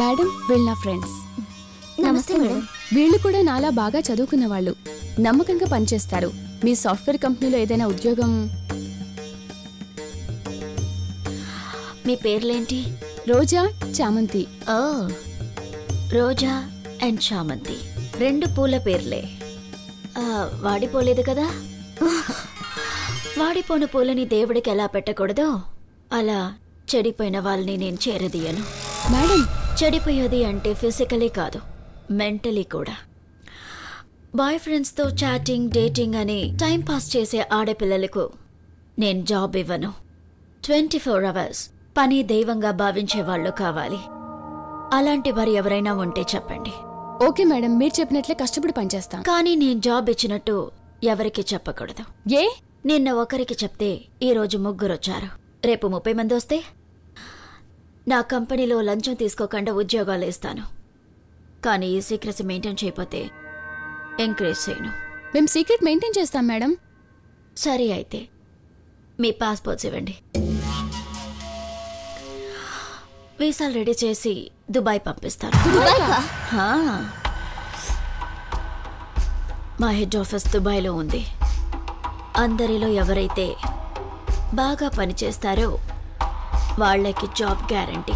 Madam వీళ్ళ నా friends. నమస్తే మేడం. వీళ్ళు కూడా నాలా బాగా చదువుకున్న వాళ్ళు. నమ్మకంగా పనిచేస్తారు. మీ సాఫ్ట్వేర్ కంపెనీలో ఏదైనా ఉద్యోగం? మీ పేర్లేంటి? రోజా చామంతి. ఓ రోజా అండ్ చామంతి. రెండు పూల పేర్లే. ఆ, వాడిపోలేదు కదా? వాడిపోయిన పూలని దేవుడికి ఎలా పెట్టకూడదో అలా చెడిపోయిన వాళ్ళని నేను చేరదీయను. మేడం చెడిపోయేది అంటే ఫిజికలీ కాదు మెంటలీ కూడా. బాయ్ ఫ్రెండ్స్తో చాటింగ్ డేటింగ్ అని టైం పాస్ చేసే ఆడపిల్లలకు నేను జాబ్ ఇవ్వను. ట్వంటీ ఫోర్ అవర్స్ పని దైవంగా భావించే వాళ్ళు కావాలి. అలాంటి వారు ఎవరైనా ఉంటే చెప్పండి. ఓకే మేడం మీరు చెప్పినట్లే కష్టపడి పనిచేస్తాం. కానీ నేను జాబ్ ఇచ్చినట్టు ఎవరికి చెప్పకూడదు. ఏ? నిన్న ఒకరికి చెప్తే ఈరోజు ముగ్గురు వచ్చారు రేపు ముప్పై మంది వస్తే నా కంపెనీలో లంచం తీసుకోకుండా ఉద్యోగాలు ఇస్తాను. కానీ ఈ సీక్రెసీ మెయింటైన్ చేయకపోతే ఎంకరేజ్ చేయను. మేము సీక్రెట్ మెయింటైన్ చేస్తాం మేడం. సరే అయితే మీ పాస్పోర్ట్స్ ఇవ్వండి. వీసాలు రెడీ చేసి దుబాయ్ పంపిస్తాను. మా హెడ్ ఆఫీస్ దుబాయ్లో ఉంది. అందరిలో ఎవరైతే బాగా పనిచేస్తారో వాళ్ళకి జాబ్ గ్యారంటీ.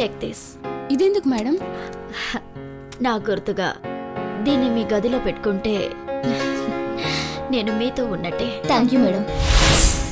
చెక్ దిస్ ఇదెందుకు మేడం? నా గుర్తుగా దీన్ని మీ గదిలో పెట్టుకుంటే నేను మీతో ఉన్నట్టే. Thank you madam